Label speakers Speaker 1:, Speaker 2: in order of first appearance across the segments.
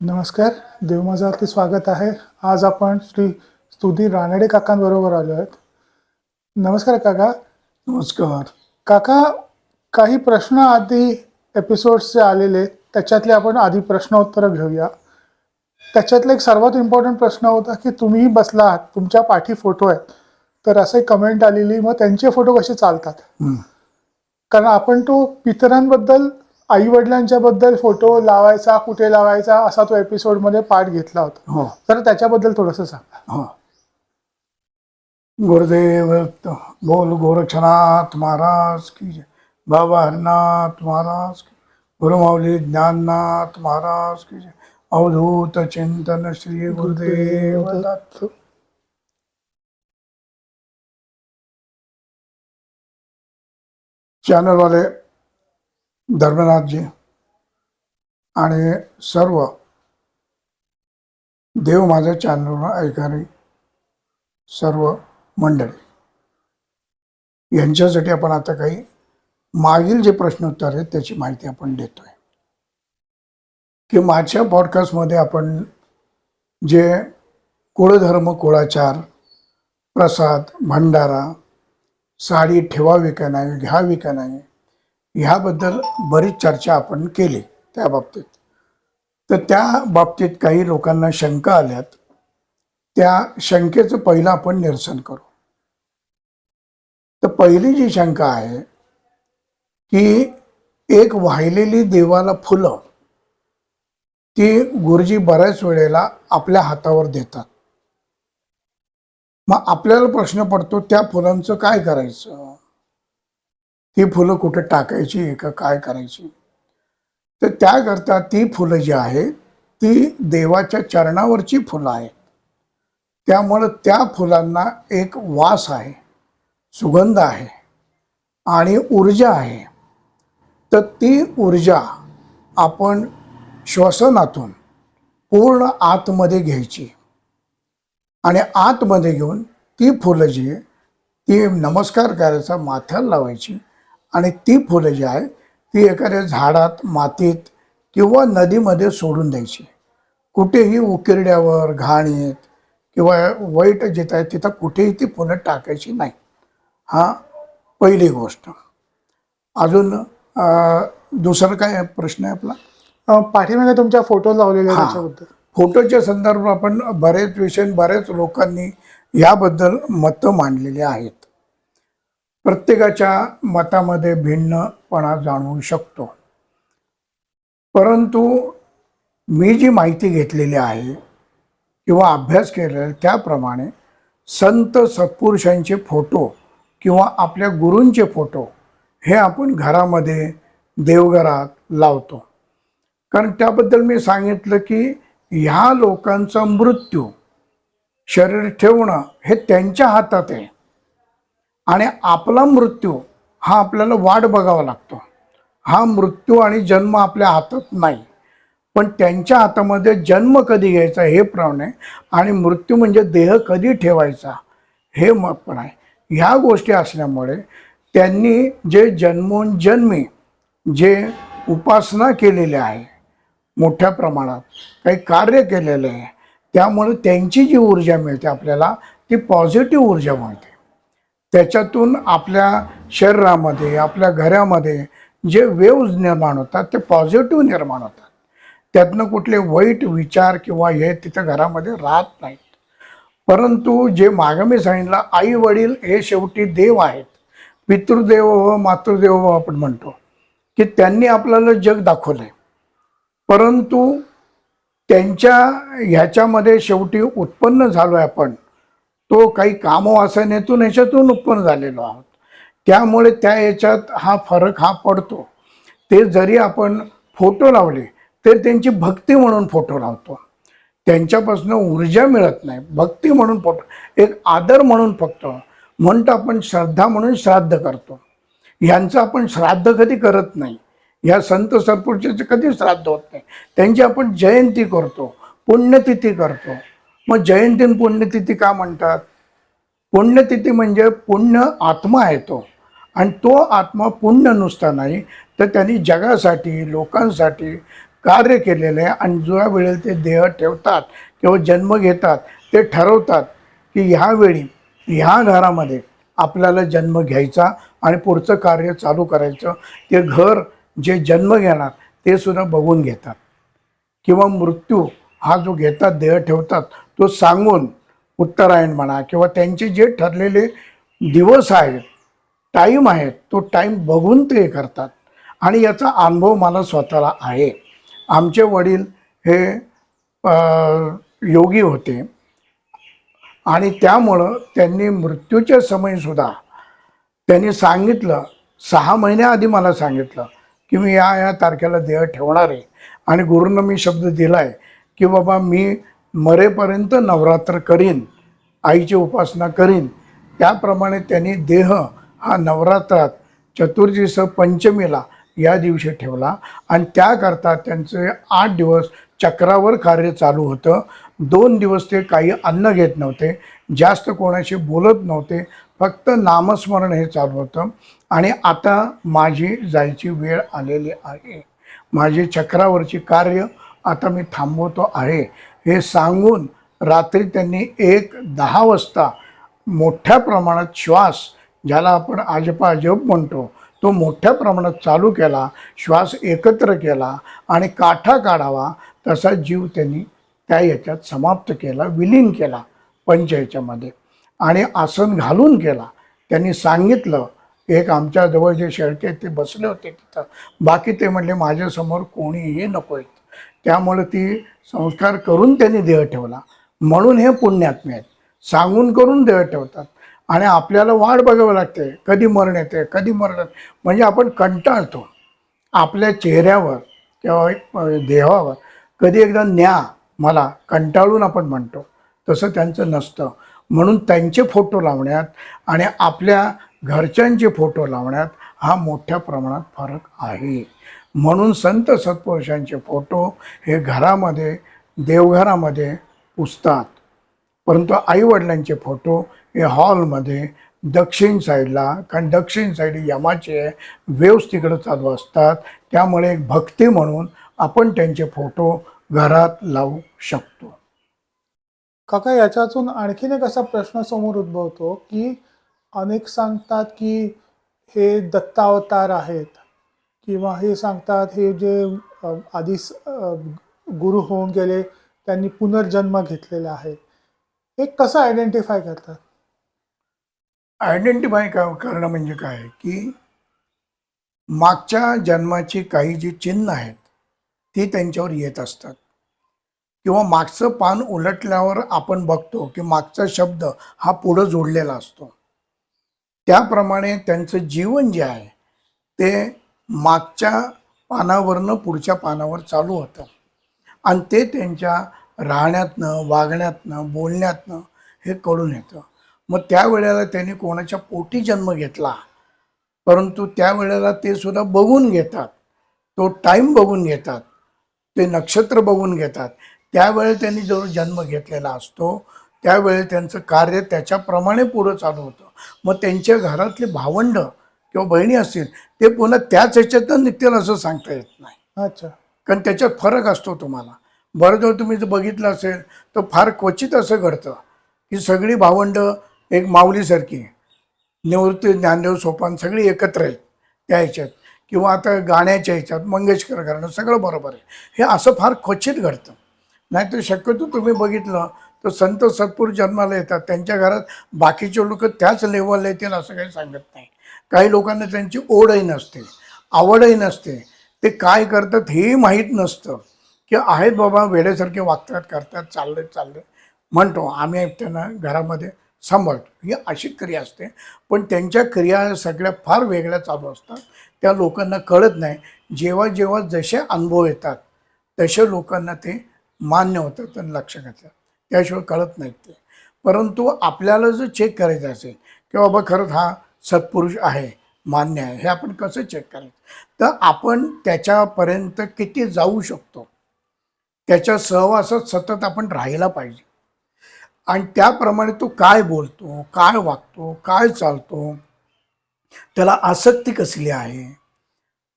Speaker 1: नमस्कार देव माझावरती स्वागत आहे. आज आपण श्री स्तुती रानडे काकांबरोबर आलो आहेत. नमस्कार काका.
Speaker 2: नमस्कार.
Speaker 1: काका काही प्रश्न आधी एपिसोड्सचे आलेले. त्याच्यातले आपण आधी प्रश्नोत्तरं घेऊया. त्याच्यातला एक सर्वात इम्पॉर्टंट प्रश्न होता की तुम्ही बसला आहात तुमच्या पाठी फोटो आहेत. तर असे कमेंट आलेली मग त्यांचे फोटो कसे चालतात. कारण आपण तो पितरांबद्दल आई वडिलांच्या बद्दल फोटो लावायचा कुठे लावायचा असा तो एपिसोडमध्ये पार्ट घेतला होता.
Speaker 2: हो.
Speaker 1: तर त्याच्याबद्दल थोडस सांगा.
Speaker 2: हो. गुरुदेव बोल गोरक्षनाथ महाराज की. बाबा हरनाथ महाराज की गुरुमाऊली ज्ञाननाथ महाराज की. अवधूत चिंतन श्री गुरुदेव दत्त. चॅनलवाले धर्मराजजी आणि सर्व देव माझ्या चॅनलवर ऐकणारी सर्व मंडळी. यांच्यासाठी आपण आता काही मागील जे प्रश्नोत्तर आहेत त्याची माहिती आपण देतोय. की माझ्या पॉडकास्टमध्ये आपण जे कुळधर्म कुळाचार प्रसाद भंडारा साडी ठेवावी का नाही घ्यावी का नाही ह्याबद्दल बरीच चर्चा आपण केली त्या बाबतीत. तर त्या बाबतीत काही लोकांना शंका आल्यात. त्या शंकेचं पहिलं आपण निरसन करू. तर पहिली जी शंका आहे की एक वाहिलेली देवाला फुलं ती गुरुजी बऱ्याच वेळेला आपल्या हातावर देतात. मग आपल्याला प्रश्न पडतो त्या फुलांचं काय करायचं? ती फुलं कुठं टाकायची का काय करायची? तर त्याकरता ती फुलं जी आहेत ती देवाच्या चरणावरची फुलं आहेत. त्यामुळं त्या फुलांना एक वास आहे सुगंध आहे आणि ऊर्जा आहे. तर ती ऊर्जा आपण श्वसनातून पूर्ण आतमध्ये घ्यायची आणि आतमध्ये घेऊन ती फुलं जी ती नमस्कार करायचा माथ्याला लावायची. आणि ती फुलं जी आहे ती एखाद्या झाडात मातीत किंवा नदीमध्ये सोडून द्यायची. कुठेही उकिरड्यावर घाणीत किंवा वाईट जिथं आहे तिथं कुठेही ती फुलं टाकायची नाही. हा पहिली गोष्ट. अजून दुसरं काय प्रश्न आहे आपला?
Speaker 1: पाठीमागे तुमच्या फोटो लावलेले
Speaker 2: फोटोच्या संदर्भात आपण बरेच विषय बऱ्याच लोकांनी याबद्दल मतं मांडलेली आहेत. प्रत्येकाच्या मतामध्ये भिन्नपणा जाणवू शकतो. परंतु मी जी माहिती घेतलेली आहे किंवा अभ्यास केलेला आहे, त्याप्रमाणे संत सत्पुरुषांचे फोटो किंवा आपल्या गुरूंचे फोटो हे आपण घरामध्ये देवघरात लावतो. कारण त्याबद्दल मी सांगितलं की ह्या लोकांचा मृत्यू शरीर ठेवणं हे त्यांच्या हातात आहे. आणि आपला मृत्यू हा आपल्याला वाट बघावा लागतो. हा मृत्यू आणि जन्म आपल्या हातात नाही. पण त्यांच्या हातामध्ये जन्म कधी घ्यायचा हे प्रमाण आहे. आणि मृत्यू म्हणजे देह कधी ठेवायचा हे मग पण आहे. ह्या गोष्टी असल्यामुळे त्यांनी जे जन्मोन जन्मी जे उपासना केलेली आहे मोठ्या प्रमाणात काही कार्य केलेलं आहे त्यामुळे त्यांची जी ऊर्जा मिळते आपल्याला ती पॉझिटिव्ह ऊर्जा मिळते. त्याच्यातून आपल्या शरीरामध्ये आपल्या घरामध्ये जे वेव्ज निर्माण होतात ते पॉझिटिव्ह निर्माण होतात. त्यातनं कुठले वाईट विचार किंवा हे तिथं घरामध्ये राहत नाहीत. परंतु जे मागं मी सांगितलं आई वडील हे शेवटी देव आहेत. पितृदेव व मातृदेव व आपण म्हणतो की त्यांनी आपल्याला जग दाखवलं आहे परंतु त्यांच्या ह्याच्यामध्ये शेवटी उत्पन्न झालो आहे आपण तो काही कामवासनेतून ह्याच्यातून उत्पन्न झालेलो आहोत. त्यामुळे त्या ह्याच्यात हा फरक हा पडतो. ते जरी आपण फोटो लावले तर त्यांची भक्ती म्हणून फोटो लावतो. त्यांच्यापासून ऊर्जा मिळत नाही. भक्ती म्हणून फोटो एक आदर म्हणून फक्त म्हणतो आपण श्रद्धा म्हणून श्राद्ध करतो. यांचं आपण श्राद्ध कधी करत नाही. या संत सत्पुरुषाचे कधी श्राद्ध होत नाही. त्यांची आपण जयंती करतो पुण्यतिथी करतो. मग जयंती पुण्यतिथी का म्हणतात? पुण्यतिथी म्हणजे पुण्य आत्मा आहे तो. आणि तो आत्मा पुण्य नुसता नाही तर त्यांनी जगासाठी लोकांसाठी कार्य केलेलं आहे. आणि ज्या वेळेला ते देह ठेवतात किंवा जन्म घेतात ते ठरवतात की ह्यावेळी ह्या घरामध्ये आपल्याला जन्म घ्यायचा आणि पुढचं कार्य चालू करायचं. ते घर जे जन्म घेणार ते सुद्धा बघून घेतात. किंवा मृत्यू हा जो घेतात देह ठेवतात तो सांगून उत्तरायण म्हणा किंवा त्यांचे जे ठरलेले दिवस आहेत टाईम आहेत तो टाईम बघून ते करतात. आणि याचा अनुभव मला स्वतःला आहे. आमचे वडील हे योगी होते. आणि त्यामुळं त्यांनी मृत्यूच्या समयसुद्धा त्यांनी सांगितलं सहा महिन्याआधी मला सांगितलं की मी या या तारखेला देह ठेवणार आहे. आणि गुरुंना मी शब्द दिला आहे की बाबा मी मरेपर्यंत नवरात्र करीन आईची उपासना करीन. त्याप्रमाणे त्यांनी देह हा नवरात्रात चतुर्थीसह पंचमीला या दिवशी ठेवला आणि त्याकरता त्यांचे आठ दिवस चक्रावर कार्य चालू होतं. दोन दिवस ते काही अन्न घेत नव्हते जास्त कोणाशी बोलत नव्हते फक्त नामस्मरण हे चालू होतं. आणि आता माझी जायची वेळ आलेली आहे. माझी चक्रावरची कार्य आता मी थांबवतो आहे. हे सांगून रात्री त्यांनी एक दहा वाजता मोठ्या प्रमाणात श्वास ज्याला आपण आजपा अजप म्हणतो तो मोठ्या प्रमाणात चालू केला श्वास एकत्र केला आणि काठा काढावा तसा जीव त्यांनी त्या याच्यात समाप्त केला विलीन केला पंच याच्यामध्ये आणि आसन घालून केला. त्यांनी सांगितलं एक आमच्याजवळ जे शेळके आहेत ते बसले होते तिथं. बाकी ते म्हणले माझ्यासमोर कोणीही नको आहेत त्यामुळं ती संस्कार करून त्यांनी देह ठेवला. म्हणून हे पुण्यात्मे आहेत. सांगून करून देह ठेवतात. आणि आपल्याला वाट बघावं लागते. कधी मरण येते कधी मरण येते. म्हणजे आपण कंटाळतो. आपल्या चेहऱ्यावर किंवा देहावर कधी एकदा न्या मला कंटाळून आपण म्हणतो. तसं त्यांचं नसतं. म्हणून त्यांचे फोटो लावण्यात आणि आपल्या घरच्यांचे फोटो लावण्यात हा मोठ्या प्रमाणात फरक आहे. म्हणून संत सत्पुरुषांचे फोटो हे घरामध्ये देवघरामध्ये पुसतात. परंतु आईवडिलांचे फोटो हे हॉलमध्ये दक्षिण साईडला कारण दक्षिण साईड यमाचे वेव्स तिकडं चालू असतात. त्यामुळे एक भक्ती म्हणून आपण त्यांचे फोटो घरात लावू शकतो.
Speaker 1: काका याच्यातून आणखीन एक असा प्रश्न समोर उद्भवतो की अनेक सांगतात की हे दत्तावतार आहेत. किंवा हे सांगतात हे जे आधीच आधी गुरु होऊन गेले त्यांनी पुनर्जन्म घेतलेला आहे. हे कसं आयडेंटिफाय करतात?
Speaker 2: आयडेंटिफाय का करणं म्हणजे काय? की मागच्या जन्माची काही जी चिन्ह आहेत ती त्यांच्यावर येत असतात. किंवा मागचं पान उलटल्यावर आपण बघतो की मागचा शब्द हा पुढं जोडलेला असतो. त्याप्रमाणे त्यांचं जीवन जे आहे ते मागच्या पानावरनं पुढच्या पानावर चालू होतं. आणि ते त्यांच्या राहण्यातनं वागण्यातनं बोलण्यातनं हे कळून येतं. मग त्यावेळेला त्यांनी कोणाच्या पोटी जन्म घेतला? परंतु त्यावेळेला ते सुद्धा बघून घेतात. तो टाईम बघून घेतात. ते नक्षत्र बघून घेतात. त्यावेळी त्यांनी जो जन्म घेतलेला असतो त्यावेळी त्यांचं कार्य त्याच्याप्रमाणे पुढं चालू होतं. मग त्यांच्या घरातले भावंड किंवा बहिणी असतील ते पुन्हा त्याच ह्याच्यातनं निघतील असं सांगता येत नाही.
Speaker 1: अच्छा.
Speaker 2: कारण त्याच्यात फरक असतो तुम्हाला. बरं जर तुम्ही जर बघितलं असेल तर फार क्वचित असं घडतं की सगळी भावंड एक माऊलीसारखी निवृत्ती ज्ञानदेव सोपान सगळी एकत्र आहेत त्या ह्याच्यात. किंवा आता गाण्याच्या ह्याच्यात मंगेशकर घराणं सगळं बरोबर आहे. हे असं फार क्वचित घडतं. नाहीतर शक्यतो तुम्ही बघितलं तर संत सत्पुरुष जन्माला येतात त्यांच्या घरात बाकीचे लोक त्याच लेवलला येतील असं काही सांगत नाही. काही लोकांना त्यांची ओढही नसते आवडही नसते. ते काय करतात हेही माहीत नसतं की आहेत बाबा वेळेसारखे वागतात करतात चालले चालले म्हणतो आम्ही त्यांना घरामध्ये सांभाळतो. ही अशी क्रिया असते. पण त्यांच्या क्रिया सगळ्या फार वेगळ्या चालू असतात. त्या लोकांना कळत नाही. जेव्हा जेव्हा जसे अनुभव येतात तसे लोकांना ते मान्य होतं आणि लक्ष घातलं त्याशिवाय कळत नाहीत ते. परंतु आपल्याला जर चेक करायचं असेल की बाबा खरंच हा सत्पुरुष आहे मान्य आहे हे आपण कसं चेक करायचं? तर आपण त्याच्यापर्यंत किती जाऊ शकतो? त्याच्या सहवासात सतत आपण राहायला पाहिजे. आणि त्याप्रमाणे तो काय बोलतो काय वागतो काय चालतो? त्याला आसक्ती कसली आहे?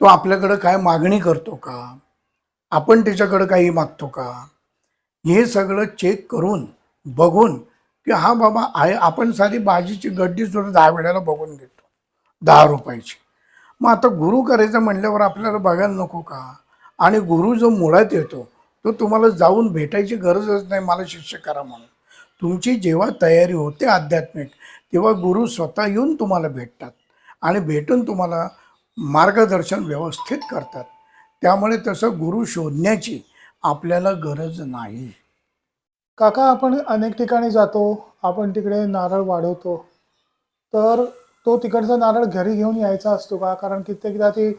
Speaker 2: तो आपल्याकडं काय मागणी करतो का? आपण त्याच्याकडं काही मागतो का? हे सगळं चेक करून बघून की हा बाबा आहे आपण साधी भाजीची गड्डी सुद्धा दहा वेळेला बघून घेतो. दहा रुपयाची. मग आता गुरु करायचं म्हणल्यावर आपल्याला बघायला नको का? आणि गुरु जो मुळात येतो तो तुम्हाला जाऊन भेटायची गरजच नाही मला शिष्य करा म्हणून. तुमची जेव्हा तयारी होते आध्यात्मिक तेव्हा गुरु स्वतः येऊन तुम्हाला भेटतात आणि भेटून तुम्हाला मार्गदर्शन व्यवस्थित करतात. त्यामुळे तसं गुरु शोधण्याची आपल्याला गरज नाही.
Speaker 1: काका आपण अनेक ठिकाणी जातो आपण तिकडे नारळ वाढवतो. तर तो तिकडचा नारळ घरी घेऊन यायचा असतो का? कारण कित्येकदा ती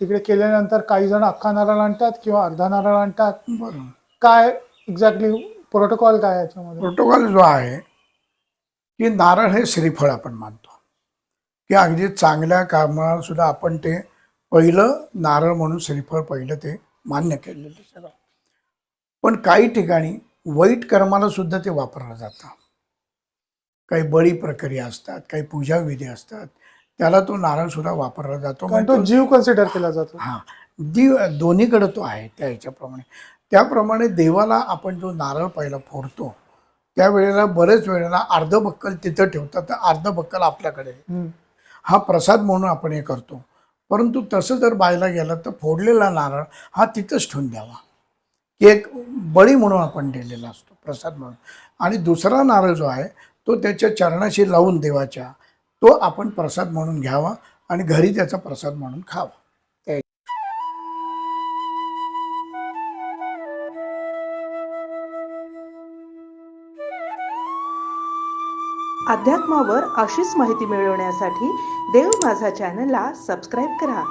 Speaker 1: तिकडे केल्यानंतर काही जण अख्खा नारळ आणतात किंवा अर्धा नारळ आणतात.
Speaker 2: बरोबर.
Speaker 1: काय एक्झॅक्टली प्रोटोकॉल काय याच्यामध्ये?
Speaker 2: प्रोटोकॉल जो आहे की नारळ हे श्रीफळ आपण मानतो. की अगदी चांगल्या कामाला सुद्धा आपण ते पहिलं नारळ म्हणून श्रीफळ पहिलं ते मान्य केलेलं सगळं. पण काही ठिकाणी वाईट कर्माला सुद्धा ते वापरलं जातं. काही बळी प्रक्रिया असतात काही पूजाविधी असतात. त्याला तो नारळ सुद्धा वापरला जातो.
Speaker 1: कारण
Speaker 2: म्हणजे
Speaker 1: तो जीव कन्सिडर केला जातो.
Speaker 2: हा जीव दोन्हीकडे तो आहे त्या ह्याच्याप्रमाणे. त्याप्रमाणे देवाला आपण जो नारळ पहिला फोडतो त्यावेळेला बरेच वेळेला अर्ध बक्कल तिथं ठेवतात तर अर्ध बक्कल आपल्याकडे. हा प्रसाद म्हणून आपण हे करतो. परंतु तसं जर बायला गेलं तर फोडलेला नारळ हा तिथंच ठेवून द्यावा. एक बळी म्हणून आपण दिलेला असतो प्रसाद म्हणून. आणि दुसरा नारळ जो आहे तो त्याच्या चरणाशी लावून देवाच्या तो आपण प्रसाद म्हणून घ्यावा आणि घरी त्याचा प्रसाद म्हणून खावा.
Speaker 3: अध्यात्मावर अशीच माहिती मिळवण्यासाठी देव माझा चॅनलला सबस्क्राईब करा.